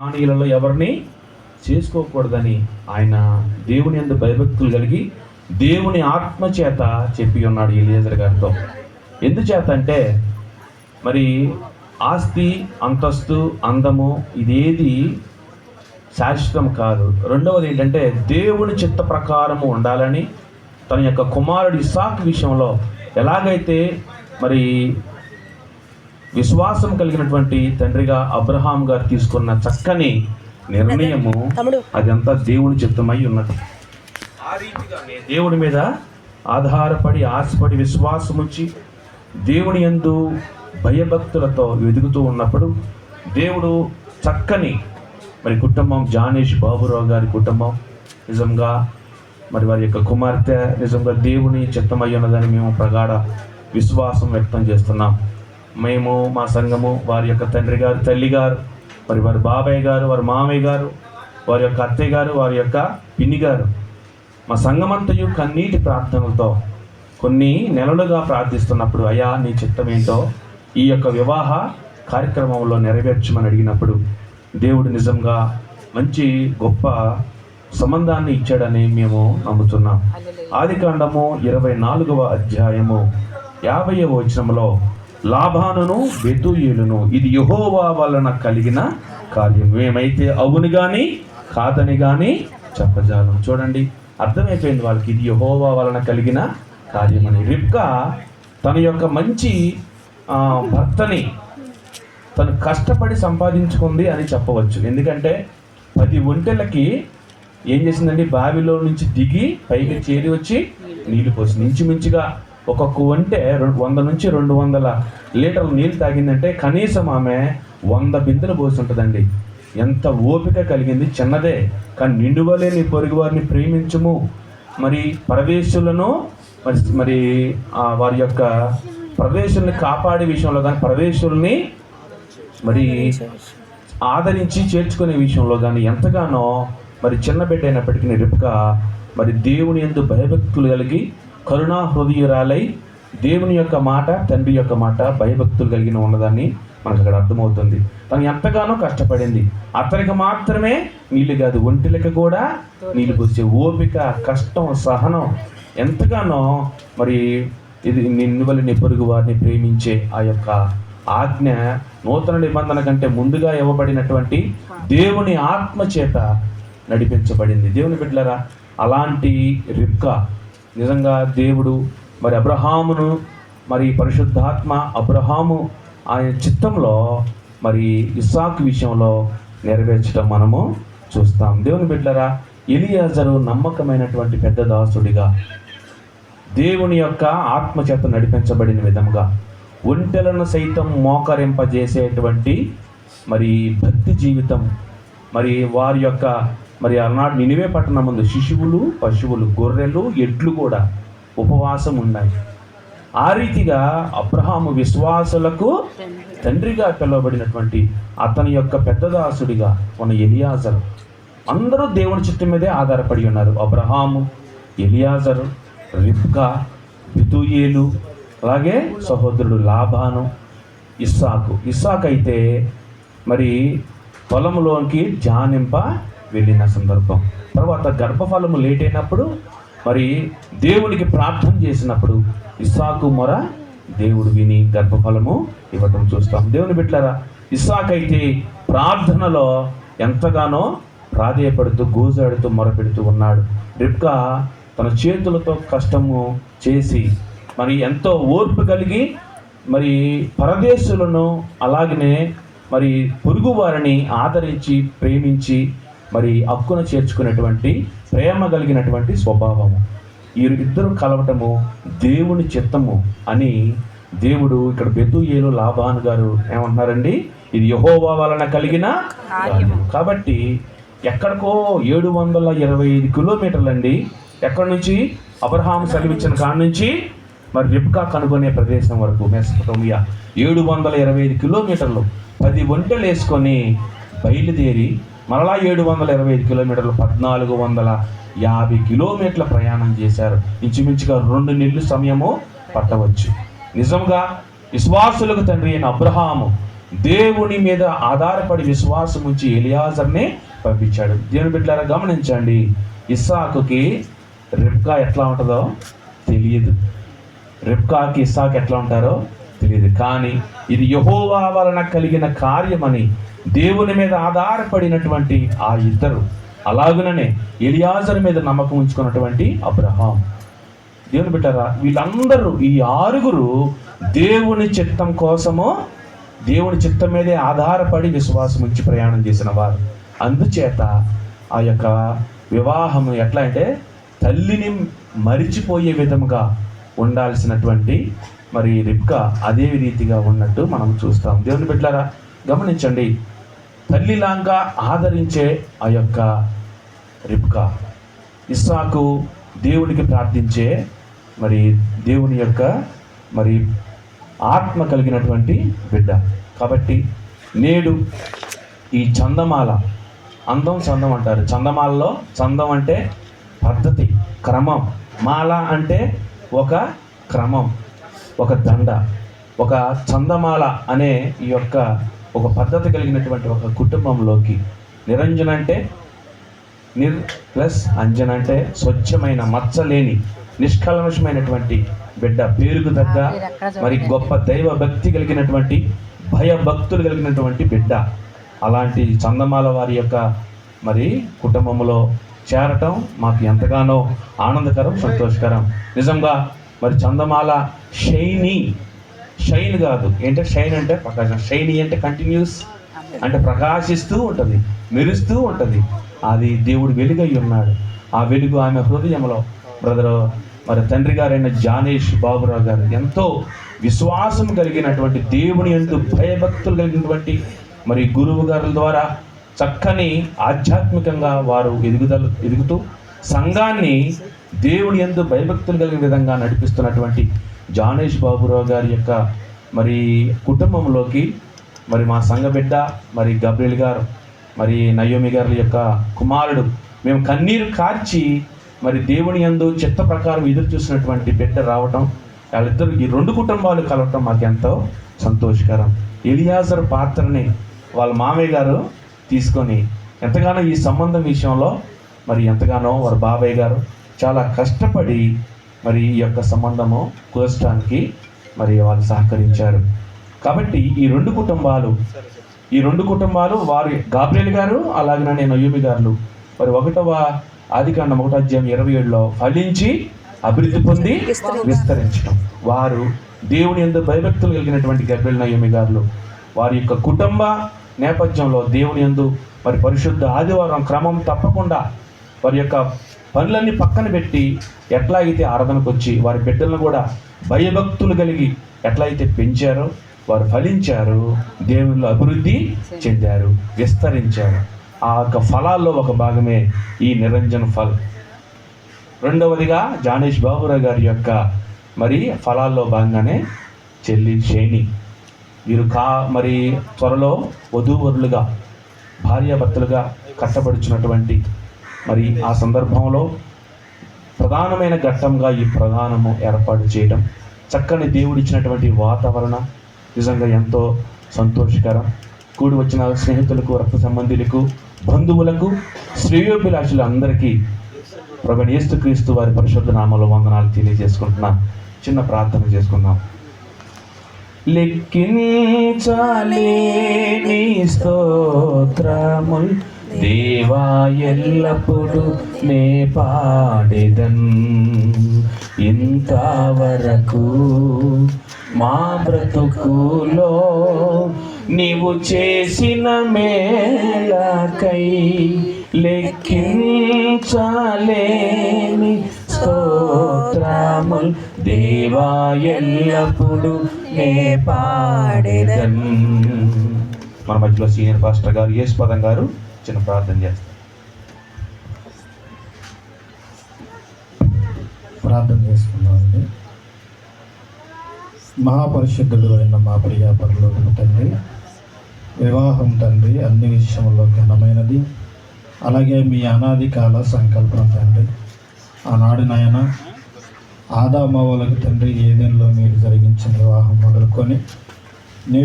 హానీలలో ఎవరిని చేసుకోకూడదని ఆయన దేవుని ఎందు భయభక్తులు కలిగి దేవుని ఆత్మ చేత చెప్పి ఉన్నాడు ఎలియజర్ గారితో. ఎందుచేత అంటే మరి ఆస్తి అంతస్తు అందము ఇదేది శాశ్వతం కాదు. రెండవది ఏంటంటే దేవుని చిత్త ప్రకారము ఉండాలని తన యొక్క కుమారుడి ఇసాక్ విషయంలో ఎలాగైతే మరి విశ్వాసం కలిగినటువంటి తండ్రిగా అబ్రహాం గారు తీసుకున్న చక్కని నిర్ణయము అదంతా దేవుని చిత్తమై ఉన్నది. ఆ రీతిగానే దేవుడి మీద ఆధారపడి ఆశపడి విశ్వాసం ఉంచి దేవుని యందు భయభక్తులతో వెతుకుతూ ఉన్నప్పుడు దేవుడు చక్కని మరి కుటుంబం జానేష్ బాబురావు గారి కుటుంబం నిజంగా మరి వారి యొక్క కుమార్తె నిజంగా దేవుని చిత్తమై ఉన్నదని మేము ప్రగాఢ విశ్వాసం వ్యక్తం చేస్తున్నాం. మేము మా సంఘము వారి యొక్క తండ్రి గారు తల్లి గారు మరి వారి బాబాయ్ గారు వారి మామయ్య గారు వారి యొక్క అత్తయ్య గారు వారి యొక్క పిన్ని గారు మా సంఘమంతయు కన్నీటి ప్రార్థనలతో కొన్ని నెలలుగా ప్రార్థిస్తున్నప్పుడు అయ్యా నీ చిత్తం ఏంటో? ఈ యొక్క వివాహ కార్యక్రమంలో నెరవేర్చమని అడిగినప్పుడు దేవుడు నిజంగా మంచి గొప్ప సంబంధాన్ని ఇచ్చాడని మేము నమ్ముతున్నాం. ఆది కాండము ఇరవై నాలుగవ అధ్యాయము యాభైవ వచనంలో లాభానును బెతుయులను ఇది యహోవా వలన కలిగిన కార్యం. ఏమైతే అవును గాని కాదని గాని చెప్పజాలం. చూడండి అర్థమైపోయింది వాళ్ళకి. ఇది యహోవా వలన కలిగిన కార్యమని రిప్కా తన యొక్క మంచి భర్తని తను కష్టపడి సంపాదించుకుంది అని చెప్పవచ్చు. ఎందుకంటే పది ఒంటెలకి ఏం చేసిందండి? బావిలో నుంచి దిగి పైకి చేరి వచ్చి నీళ్ళు పోసింది. ఇంచుమించుగా ఒక్కొక్క అంటే రెండు వంద నుంచి రెండు వందల లీటర్ల నీళ్ళు తాగిందంటే కనీసం ఆమె వంద బిందెలు పోసి ఉంటుందండి. ఎంత ఓపిక కలిగింది చిన్నదే. కానీ నిండువలే నీ పొరుగు వారిని ప్రేమించము. మరి ప్రవేశులను మరి మరి ఆ వారి యొక్క ప్రవేశుల్ని కాపాడే విషయంలో కానీ ప్రదేశుల్ని మరి ఆదరించి చేర్చుకునే విషయంలో కానీ ఎంతగానో మరి చిన్న బిడ్డ అయినప్పటికీ రిపుక మరి దేవుని ఎందు భయభక్తులు కలిగి కరుణా హృదయురాలై దేవుని యొక్క మాట తండ్రి యొక్క మాట భయభక్తులు కలిగిన ఉన్నదాన్ని మనకు అక్కడ అర్థమవుతుంది. తను ఎంతగానో కష్టపడింది. అతనికి మాత్రమే నీళ్ళు కాదు ఒంటిలకు కూడా నీళ్ళు పోసే ఓపిక కష్టం సహనం ఎంతగానో మరి ఇది నిన్ను వల్ల నీ పొరుగు వారిని ప్రేమించే ఆ యొక్క ఆజ్ఞ నూతన నిబంధన కంటే ముందుగా ఇవ్వబడినటువంటి దేవుని ఆత్మ చేత నడిపించబడింది. దేవుని బిడ్డలరా అలాంటి రిబ్కా నిజంగా దేవుడు మరి అబ్రహామును మరి పరిశుద్ధాత్మ అబ్రహాము ఆయన చిత్తంలో మరి ఇస్సాకు విషయంలో నెరవేర్చడం మనము చూస్తాం. దేవుని బిడ్డరా ఎలియాజరు నమ్మకమైనటువంటి పెద్ద దాసుడిగా దేవుని యొక్క ఆత్మచేత నడిపించబడిన విధంగా ఒంటెలను సైతం మోకరింపజేసేటువంటి మరి భక్తి జీవితం మరి వారి యొక్క మరి అలనాడు నినివే పట్టణం ముందు శిశువులు పశువులు గొర్రెలు ఎడ్లు కూడా ఉపవాసం ఉన్నాయి. ఆ రీతిగా అబ్రహాము విశ్వాసులకు తండ్రిగా పిలువబడినటువంటి అతని యొక్క పెద్దదాసుడిగా ఉన్న ఎలియాజరు. అందరూ దేవుని చిత్తం మీదే ఆధారపడి ఉన్నారు. అబ్రహాము ఎలియాజరు రిబ్కా బితుయేలు అలాగే సహోదరుడు లాభాను ఇస్సాకు. ఇస్సాకు అయితే మరి పొలంలోకి జానింప వెళ్ళిన సందర్భం. తర్వాత గర్భఫలము లేట్ అయినప్పుడు మరి దేవునికి ప్రార్థన చేసినప్పుడు ఇస్సాకు మొర దేవుడు విని గర్భఫలము ఇవ్వటం చూస్తాం. దేవుని బిడ్డలారా ఇస్సాక్ అయితే ప్రార్థనలో ఎంతగానో ప్రాధేయపడుతూ గోజాడుతూ మొరపెడుతూ ఉన్నాడు. రిప్కా తన చేతులతో కష్టము చేసి మరి ఎంతో ఓర్పు కలిగి మరి పరదేశులను అలాగనే మరి పొరుగు వారిని ఆదరించి ప్రేమించి మరి హక్కున చేర్చుకునేటువంటి ప్రేమ కలిగినటువంటి స్వభావము. ఈ ఇద్దరు కలవటము దేవుని చిత్తము అని దేవుడు ఇక్కడ బెతుయేలు లాభాన్ గారు ఏమంటున్నారండి? ఇది యహోవా వలన కలిగిన. కాబట్టి ఎక్కడికో ఏడు వందల ఇరవై ఐదు కిలోమీటర్లు అండి ఎక్కడి నుంచి? అబ్రహాం సెలవిచ్చిన కాడ నుంచి. మరి రిబ్కా కనుగొనే ప్రదేశం వరకు మెసపటోమియా. ఏడు వందల ఇరవై ఐదు కిలోమీటర్లు. పది ఒంటెలు వేసుకొని బయలుదేరి మరలా ఏడు వందల ఇరవై ఐదు కిలోమీటర్లు పద్నాలుగు వందల యాభై కిలోమీటర్ల ప్రయాణం చేశారు. ఇంచుమించుగా రెండు నెలలు సమయము పట్టవచ్చు. నిజంగా విశ్వాసులకు తండ్రి అయిన అబ్రహాము దేవుని మీద ఆధారపడి విశ్వాసం ఉంచి ఎలియాజర్ని పంపించాడు. దేవుని బిడ్డారా గమనించండి ఇస్సాకుకి రిబ్కా ఎట్లా ఉంటుందో తెలియదు. రిబ్కాకి ఇస్సాక్ ఎట్లా ఉంటారో తెలియదు. కానీ ఇది యహోవా వలన కలిగిన కార్యమని దేవుని మీద ఆధారపడినటువంటి ఆ ఇద్దరు. అలాగుననే ఎలియాజర్ మీద నమ్మకం ఉంచుకున్నటువంటి అబ్రహాం. దేవుని బిడ్డారా వీళ్ళందరూ ఈ ఆరుగురు దేవుని చిత్తం కోసము దేవుని చిత్తం మీదే ఆధారపడి విశ్వాసం ఉంచి ప్రయాణం చేసిన వారు. అందుచేత ఆ యొక్క వివాహం ఎట్లా అంటే తల్లిని మరిచిపోయే విధముగా ఉండాల్సినటువంటి మరి రిప్కా అదే రీతిగా ఉన్నట్టు మనం చూస్తాం. దేవుని బిడ్డారా గమనించండి. తల్లిలాగా ఆదరించే ఆ యొక్క రిబ్కా. ఇస్సాకు దేవునికి ప్రార్థించే మరి దేవుని యొక్క మరి ఆత్మ కలిగినటువంటి బిడ్డ. కాబట్టి నేడు ఈ చందమాల అందం చందం అంటారు. చందమాలలో చందం అంటే పద్ధతి క్రమం. మాల అంటే ఒక క్రమం ఒక దండ. ఒక చందమాల అనే ఈ యొక్క ఒక పద్ధతి కలిగినటువంటి ఒక కుటుంబంలోకి నిరంజన్ అంటే నిర్ ప్లస్ అంజన్ అంటే స్వచ్ఛమైన మచ్చలేని నిష్కల్మషమైనటువంటి బిడ్డ పేరుకు తగ్గ మరి గొప్ప దైవ భక్తి కలిగినటువంటి భయభక్తులు కలిగినటువంటి బిడ్డ. అలాంటి చందమాల వారి యొక్క మరి కుటుంబంలో చేరటం మాకు ఎంతగానో ఆనందకరం సంతోషకరం. నిజంగా మరి చందమాల షైనీ షైన్ కాదు. ఏంటంటే షైన్ అంటే ప్రకాశం. షైనీ అంటే కంటిన్యూస్ అంటే ప్రకాశిస్తూ ఉంటుంది మెరుస్తూ ఉంటుంది. అది దేవుడు వెలుగై ఉన్నాడు. ఆ వెలుగు ఆమె హృదయంలో. బ్రదర్ మరి తండ్రి గారైన జానేష్ బాబురావు గారు ఎంతో విశ్వాసం కలిగినటువంటి దేవుని ఎందు భయభక్తులు కలిగినటువంటి మరి గురువు గారుల ద్వారా చక్కని ఆధ్యాత్మికంగా వారు ఎదుగుదల ఎదుగుతూ సంఘాన్ని దేవుని ఎందు భయభక్తులు కలిగిన విధంగా నడిపిస్తున్నటువంటి జానేష్ బాబురావు గారి యొక్క మరి కుటుంబంలోకి మరి మా సంఘ బిడ్డ మరి గబ్రిల్ గారు మరి నయోమి గారి యొక్క కుమారుడు. మేము కన్నీరు కార్చి మరి దేవుని యందు చిత్త ప్రకారం ఎదురు చూసినటువంటి బిడ్డ రావటం వాళ్ళిద్దరు ఈ రెండు కుటుంబాలు కలవటం మాకు ఎంతో సంతోషకరం. ఎలియాజర్ పాత్రని వాళ్ళ మామయ్య గారు తీసుకొని ఎంతగానో ఈ సంబంధం విషయంలో మరి ఎంతగానో వారి బాబాయ్ గారు చాలా కష్టపడి మరి ఈ యొక్క సంబంధము కుదర్చడానికి మరి వాళ్ళు సహకరించారు. కాబట్టి ఈ రెండు కుటుంబాలు ఈ రెండు కుటుంబాలు వారి గాబ్రియల్ గారు అలాగే నేను అయ్యూబి గారు మరి ఒకటవ ఆదికాండం ఒకటో అధ్యాయం ఇరవై ఏడులో ఫలించి అభివృద్ధి పొంది విస్తరించడం. వారు దేవుని ఎందు భయభక్తులు కలిగినటువంటి గబ్రియల్ నయోమి గారు వారి యొక్క కుటుంబ నేపథ్యంలో దేవుని యందు మరి పరిశుద్ధ ఆదివారం క్రమం తప్పకుండా వారి యొక్క పనులన్నీ పక్కన పెట్టి ఎట్లా అయితే ఆరాధనకు వచ్చి వారి బిడ్డలను కూడా భయభక్తులు కలిగి ఎట్లా అయితే పెంచారో వారు ఫలించారు దేవునిలో అభివృద్ధి చెందారు విస్తరించారు. ఆ యొక్క ఫలాల్లో ఒక భాగమే ఈ నిరంజన్ ఫల్. రెండవదిగా జానేష్ బాబురావు గారి యొక్క మరి ఫలాల్లో భాగంగానే చెల్లి శేణి వీరు కా మరి త్వరలో వధూవరులుగా భార్యాభర్తలుగా కట్టబడుచున్నటువంటి మరి ఆ సందర్భంలో ప్రధానమైన ఘట్టంగా ఈ ప్రధానము ఏర్పాటు చేయడం చక్కని దేవుడిచ్చినటువంటి వాతావరణం నిజంగా ఎంతో సంతోషకరం. కూడి వచ్చిన స్నేహితులకు రక్త సంబంధులకు బంధువులకు శ్రేయోభిలాషులు అందరికీ ప్రభు యేసుక్రీస్తు వారి పరిశుద్ధ నామలో వందనాలు తెలియజేసుకుంటున్నా. చిన్న ప్రార్థన చేసుకుందాం. లెక్కించాలేని స్తోత్రముల్ దేవా ఎల్లప్పుడు నే పాడెదన్. ఇంతవరకు మా బ్రతుకులో నీవు చేసిన మేళకై లెక్కించాలేని స్తోత్రముల్ దేవా ఎల్లప్పుడు నే పాడేదన్. మన మధ్యలో సీనియర్ పాస్టర్ గారు యేసుపదం గారు చిన్న ప్రార్థన చేస్తాను ప్రార్థన చేసుకున్నామండి. మహాపరిశుద్ధుడు అయిన మా ప్రియ తండ్రి వివాహం తండ్రి అన్ని విషయంలో ఘనమైనది. అలాగే మీ అనాది కాల సంకల్పం తండ్రి. ఆనాడు నాయన ఆదామవలకు తండ్రి ఏదైనా మీరు జరిగించిన వివాహం మొదలుకొని